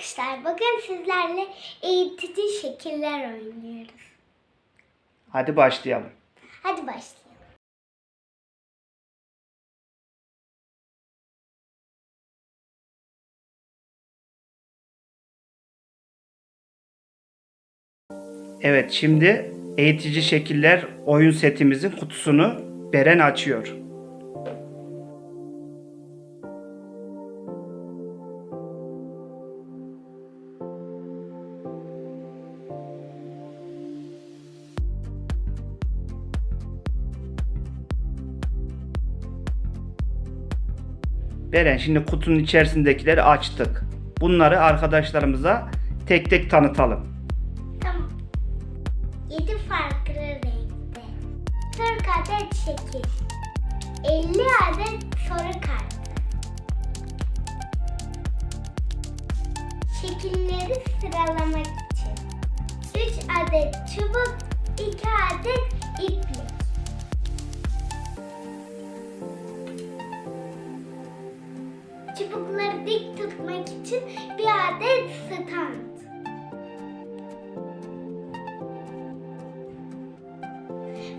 arkadaşlar bugün sizlerle eğitici şekiller oynuyoruz. Hadi başlayalım. Hadi başlayalım. Evet şimdi eğitici şekiller oyun setimizin kutusunu Beren açıyor. Beren şimdi kutunun içerisindekileri açtık. Bunları arkadaşlarımıza tek tek tanıtalım. Tamam. 7 farklı renkte. 40 adet şekil. 50 adet soru kartı. Şekilleri sıralamak için. 3 adet çubuk, 2 adet iplik. Tutmak için bir adet stand.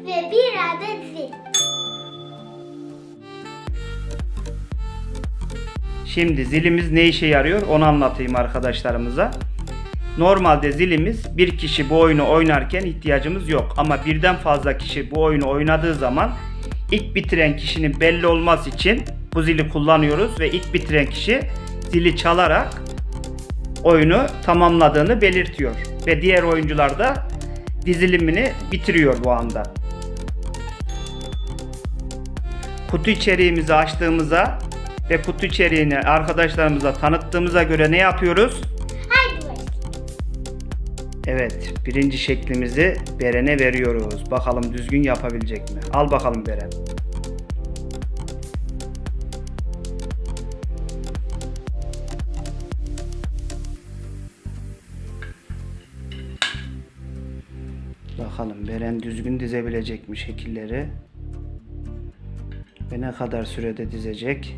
ve bir adet zil. Şimdi zilimiz ne işe yarıyor onu anlatayım arkadaşlarımıza. Normalde zilimiz bir kişi bu oyunu oynarken ihtiyacımız yok. Ama birden fazla kişi bu oyunu oynadığı zaman ilk bitiren kişinin belli olması için bu zili kullanıyoruz ve ilk bitiren kişi zili çalarak oyunu tamamladığını belirtiyor. Ve diğer oyuncular da dizilimini bitiriyor bu anda. Kutu içeriğimizi açtığımıza ve kutu içeriğini arkadaşlarımıza tanıttığımıza göre ne yapıyoruz? Evet, birinci şeklimizi Beren'e veriyoruz. Bakalım düzgün yapabilecek mi? Al bakalım Beren. Bakalım Beren düzgün dizebilecek mi şekilleri? Ve ne kadar sürede dizecek?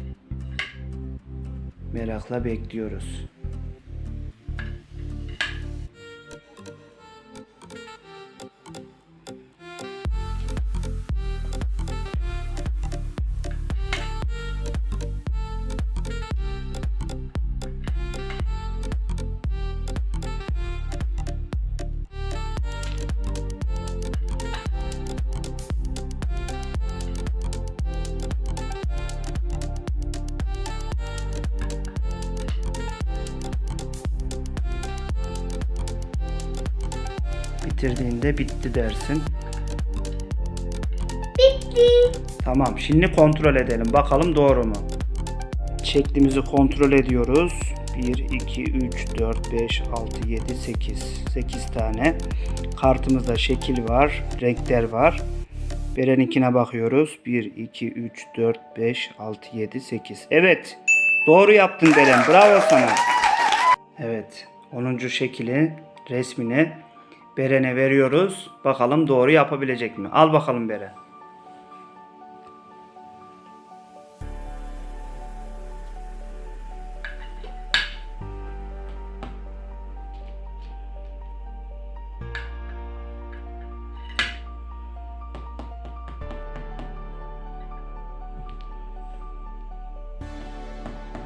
Merakla bekliyoruz. Bitirdiğinde bitti dersin. Bitti. Tamam şimdi kontrol edelim. Bakalım doğru mu? Şeklimizi kontrol ediyoruz. 1, 2, 3, 4, 5, 6, 7, 8. 8 tane. Kartımızda şekil var. Renkler var. Beren'inkine bakıyoruz. 1, 2, 3, 4, 5, 6, 7, 8. Evet. Doğru yaptın Beren. Bravo sana. Evet. 10. şekilin resmini Beren'e veriyoruz. Bakalım doğru yapabilecek mi? Al bakalım Beren.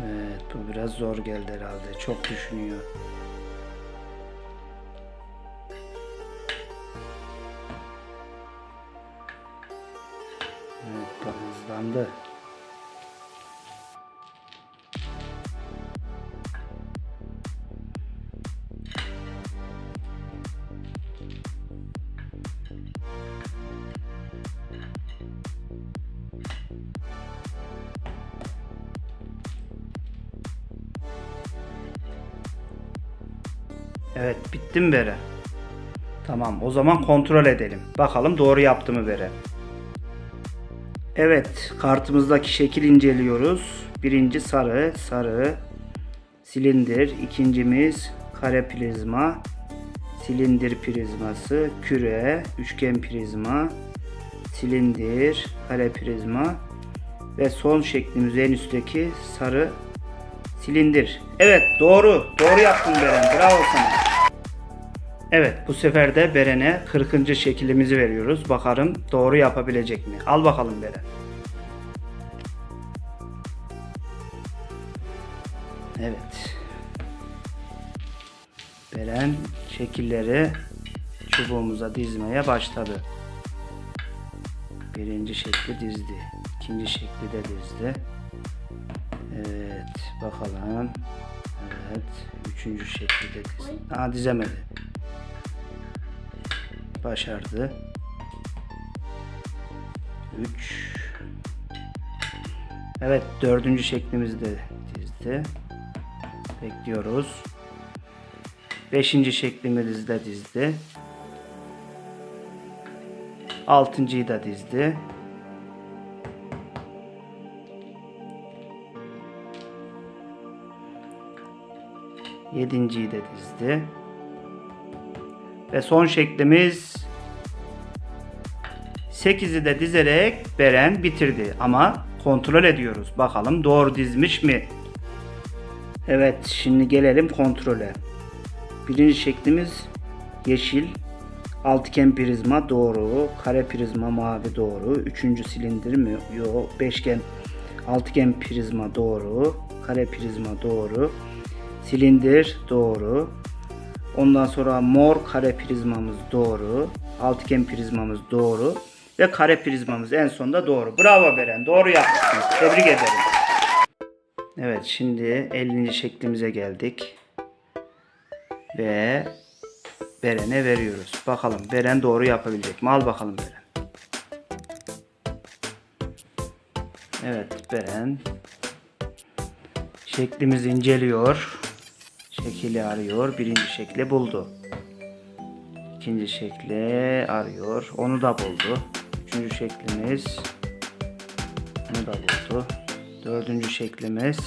Evet bu biraz zor geldi herhalde. Çok düşünüyor. Hızlandı. Evet bitti mi Bere? Tamam o zaman kontrol edelim. Bakalım doğru yaptı mı Bere? Evet kartımızdaki şekil inceliyoruz. Birinci sarı, sarı, silindir. İkincimiz kare prizma, silindir prizması, küre, üçgen prizma, silindir, kare prizma ve son şeklimiz en üstteki sarı silindir. Evet doğru. Doğru yaptın Beren. Bravo sana. Evet bu sefer de Beren'e 40. şekilimizi veriyoruz. Bakalım doğru yapabilecek mi? Al bakalım Beren. Evet. Beren şekilleri çubuğumuza dizmeye başladı. Birinci şekli dizdi. İkinci şekli de dizdi. Evet bakalım. Evet. Üçüncü şekli de dizdi. Aa dizemedi. Başardı. Üç. Evet dördüncü şeklimizi de dizdi. Bekliyoruz. Beşinci şeklimizi de dizdi. Altıncıyı da dizdi. Yedinciyi de dizdi. Ve son şeklimiz 8'i de dizerek Beren bitirdi. Ama kontrol ediyoruz. Bakalım doğru dizmiş mi? Evet şimdi gelelim kontrole. Birinci şeklimiz yeşil. Altıgen prizma doğru. Kare prizma mavi doğru. Üçüncü silindir mi? Yok. Beşgen altıgen prizma doğru. Kare prizma doğru. Silindir doğru. Ondan sonra mor kare prizmamız doğru. Altıgen prizmamız doğru. Ve kare prizmamız en sonunda doğru. Bravo Beren. Doğru yapmışsın. Tebrik ederim. Evet şimdi 50. şeklimize geldik. Ve Beren'e veriyoruz. Bakalım Beren doğru yapabilecek mi? Al bakalım Beren. Evet Beren şeklimizi inceliyor. Şekili arıyor. Birinci şekli buldu. İkinci şekli arıyor. Onu da buldu. Üçüncü şeklimiz. Onu da buldu. Dördüncü şeklimiz.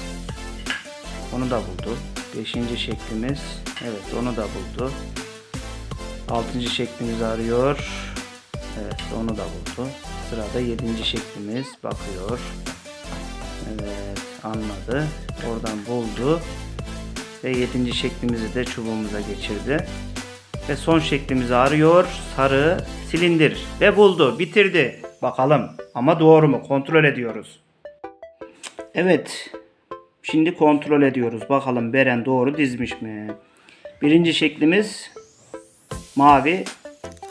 Onu da buldu. Beşinci şeklimiz. Evet onu da buldu. Altıncı şeklimizi arıyor. Evet onu da buldu. Sırada yedinci şeklimiz bakıyor. Evet anladı. Oradan buldu. Ve yedinci şeklimizi de çubuğumuza geçirdi. Ve son şeklimizi arıyor. Sarı silindir. Ve buldu. Bitirdi. Bakalım. Ama doğru mu? Kontrol ediyoruz. Evet. Şimdi kontrol ediyoruz. Bakalım Beren doğru dizmiş mi? Birinci şeklimiz mavi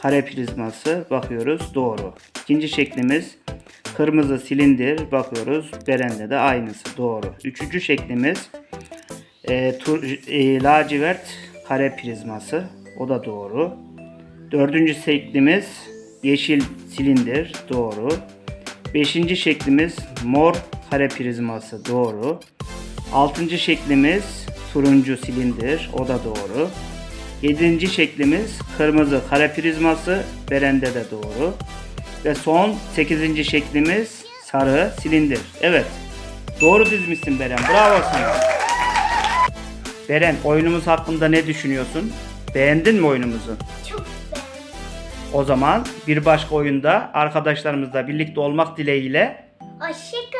kare prizması. Bakıyoruz. Doğru. İkinci şeklimiz kırmızı silindir. Bakıyoruz. Beren'de de aynısı. Doğru. Üçüncü şeklimiz e, tur, e, lacivert kare prizması. O da doğru. Dördüncü şeklimiz yeşil silindir. Doğru. Beşinci şeklimiz mor kare prizması. Doğru. Altıncı şeklimiz turuncu silindir. O da doğru. Yedinci şeklimiz kırmızı kare prizması. Berende de doğru. Ve son sekizinci şeklimiz sarı silindir. Evet. Doğru dizmişsin Beren. Bravo sana. Beren oyunumuz hakkında ne düşünüyorsun? Beğendin mi oyunumuzu? Çok beğendim. O zaman bir başka oyunda arkadaşlarımızla birlikte olmak dileğiyle Hoşçakalın.